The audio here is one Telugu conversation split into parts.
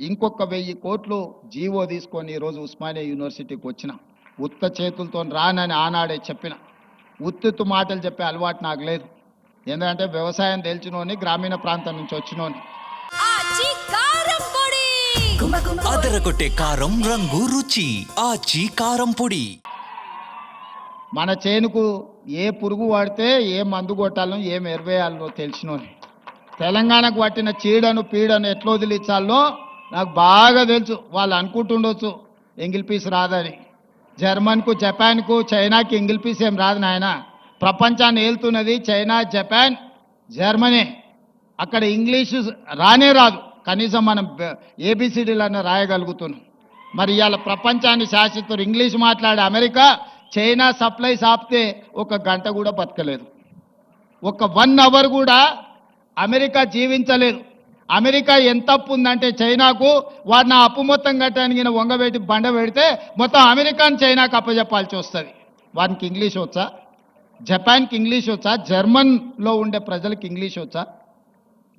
ఇంకొక వెయ్యి కోట్లు జీవో తీసుకొని ఈరోజు ఉస్మానియా యూనివర్సిటీకి వచ్చిన. ఉత్త చేతులతో రానని ఆనాడే చెప్పిన. ఉత్తుత్తు మాటలు చెప్పే అలవాటు నాకు లేదు. ఎందుకంటే వ్యవసాయం తెలిసినోని గ్రామీణ ప్రాంతం నుంచి వచ్చినోని. అదరగొట్టే కారం రంగు రుచి. ఆచి కారం పొడి. మన చేనుకు ఏ పురుగు వాడితే ఏ మందు కొట్టాలో ఏం ఎరవేయాలో తెలిసినోని. తెలంగాణకు పట్టిన చీడను పీడను ఎట్లా వదిలించాలో నాకు బాగా తెలుసు వాళ్ళు అనుకుంటుండొచ్చు ఎంగిల్ పీస్ రాదని. జర్మన్కు జపాన్కు చైనాకి ఎంగిల్ పీస్ ఏం రాదు నాయన. ప్రపంచాన్ని ఏలుతున్నది చైనా జపాన్ జర్మనీ. అక్కడ ఇంగ్లీషు రానే రాదు. కనీసం మనం ఏబిసిడీలన్న రాయగలుగుతున్నాం. మరి ఇవాళ ప్రపంచాన్ని శాసిస్తారు ఇంగ్లీష్ మాట్లాడే అమెరికా చైనా సప్లైస్ ఆపితే ఒక గంట కూడా బతకలేదు. ఒక వన్ అవర్ కూడా అమెరికా జీవించలేదు. అమెరికా ఎంత అప్పు ఉందంటే చైనాకు వాడిని నా అప్పు మొత్తం కట్టడానికి వంగబెట్టి బండ పెడితే మొత్తం అమెరికాని చైనాకు అప్పచెప్పాల్సి వస్తుంది. వానికి ఇంగ్లీష్ వచ్చా? జపాన్కి ఇంగ్లీష్ వచ్చా? జర్మన్లో ఉండే ప్రజలకు ఇంగ్లీష్ వచ్చా?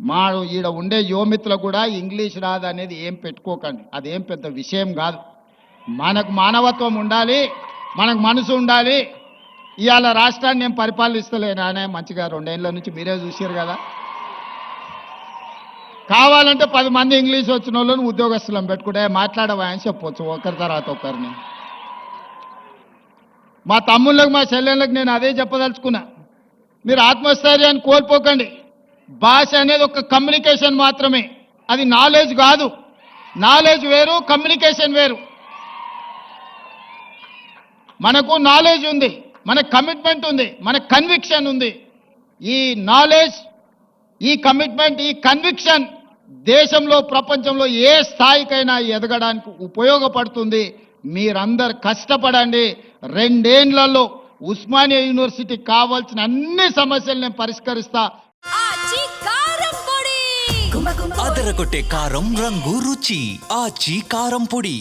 మా ఈడ ఉండే యువమిత్రులు కూడా ఇంగ్లీష్ రాదు అనేది ఏం పెట్టుకోకండి. అదేం పెద్ద విషయం కాదు. మనకు మానవత్వం ఉండాలి మనకు మనసు ఉండాలి. ఇవాళ రాష్ట్రాన్ని నేను పరిపాలిస్తలేనానే మంచిగా రెండేళ్ళ నుంచి మీరే చూసారు కదా. కావాలంటే పది మంది ఇంగ్లీష్ వచ్చిన వాళ్ళని ఉద్యోగస్తులను పెట్టుకుంటే మాట్లాడవా అని చెప్పొచ్చు ఒకరి తర్వాత ఒకరిని. మా తమ్ముళ్ళకి మా చెల్లెళ్ళకి నేను అదే చెప్పదలుచుకున్నా. మీరు ఆత్మస్థైర్యాన్ని కోల్పోకండి. భాష అనేది ఒక కమ్యూనికేషన్ మాత్రమే. అది నాలెడ్జ్ కాదు. నాలెడ్జ్ వేరు కమ్యూనికేషన్ వేరు. మనకు నాలెడ్జ్ ఉంది మన కమిట్మెంట్ ఉంది మన కన్విక్షన్ ఉంది. ఈ నాలెడ్జ్ ఈ కమిట్మెంట్ ఈ కన్విక్షన్ దేశంలో ప్రపంచంలో ఏ స్థాయికైనా ఎదగడానికి ఉపయోగపడుతుంది. మీరందరు కష్టపడండి. రెండేండ్లలో ఉస్మానియా యూనివర్సిటీ కావాల్సిన అన్ని సమస్యలు నేను పరిష్కరిస్తా. అదరగొట్టే కారం రంగు రుచి. ఆచి కారం పొడి.